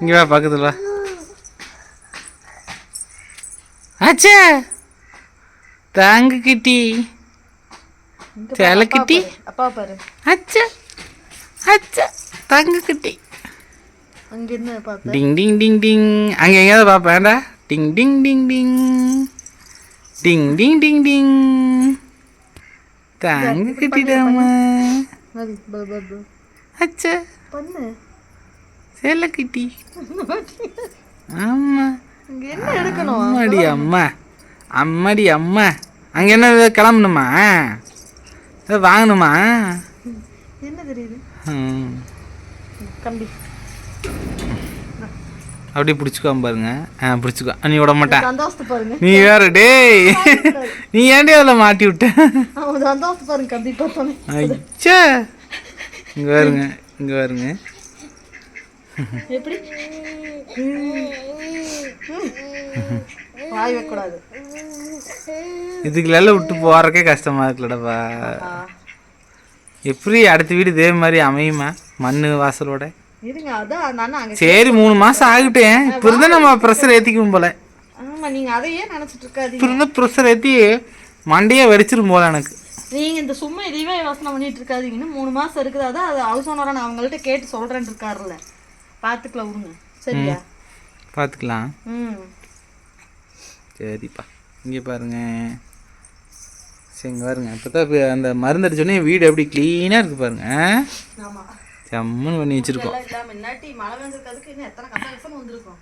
இங்கே வா பக்கத்தில் வா ஆச்சே தாங்கு கிட்டி இங்க பாரு, சேலை அப்பா கிட்டி பாரு, அப்பா பாரு அச்சா அச்சா தங்க கிட்டி அங்க இருந்து பார்த்தேன் டிங் டிங் டிங் டிங் அங்கே எங்கேயாவது பார்ப்பேன்டா டிங் டிங் டிங் டிங் டிங் டிங் டிங் டிங் தாங்க கிட்டிடாமா அது ப ப ப அச்சா பண்ணு சேலை கிட்டி. ஆமாம் என்ன எடுக்கணும்? அம்மாடி அம்மா. அம்மாடி அம்மா. அங்கே என்ன ஏதாவது கிளம்பணுமா? ஏதாவது வாங்கணுமா? என்ன தெரியுது. கம்பி. அப்படியே பிடிச்சிக்கோ பாருங்க. ஆ பிடிச்சிக்கோ. நீ விட மாட்டேன் பாருங்க. நீ வேற டேய். நீ ஏன்டி அதில் மாட்டி விட்ட? பாருங்க இங்கே வருங்க இங்கே வருங்க எப்படி? வாய் வைக்கக்கூடாது. இதுக்குள்ள விட்டு போறக்கே கஷ்டமா இருக்குல்லடப்பா எப்படி அடுத்த வீடு இதே மாதிரி அமையுமா? மண்ணு வாசலோட? இருங்க அதான் சரி மூணு மாசம் ஆகிட்டேன் இப்போ இருந்தா நம்ம ப்ரெஷர் ஏற்றிக்கும் போல. ஆமா நீங்க அதையே நினைச்சிட்டு இருக்காதீங்க. இப்போ இருந்தா ப்ரெஷர் ஏற்றி மண்டையே வெடிச்சிரும் போல எனக்கு. நீங்க இந்த சும்மா இதையவே யோசனை பண்ணிட்டு இருக்காதீங்க இன்னும் மூணு மாசம் இருக்குது. அதான் அது ஹவுஸ் ஓனரா நான் அவங்கள்ட்ட கேட்டு சொல்றேன்னு இருக்காருல்ல. பாத்துக்கலாம் விடுங்க சரியா? பார்த்துக்கலாம் ம். சரிப்பா. இங்கே பாருங்க. சரி இங்கே பாருங்க இப்போ தான் அந்த மருந்து அடிச்சோடனே வீடு எப்படி க்ளீனாக இருக்குது பாருங்க. செம்முன்னு பண்ணி வச்சுருக்கோம். மழை பெஞ்சிருக்கிறதுக்கு இன்னும் எத்தனை கச கசன்னு வந்திருக்கும்.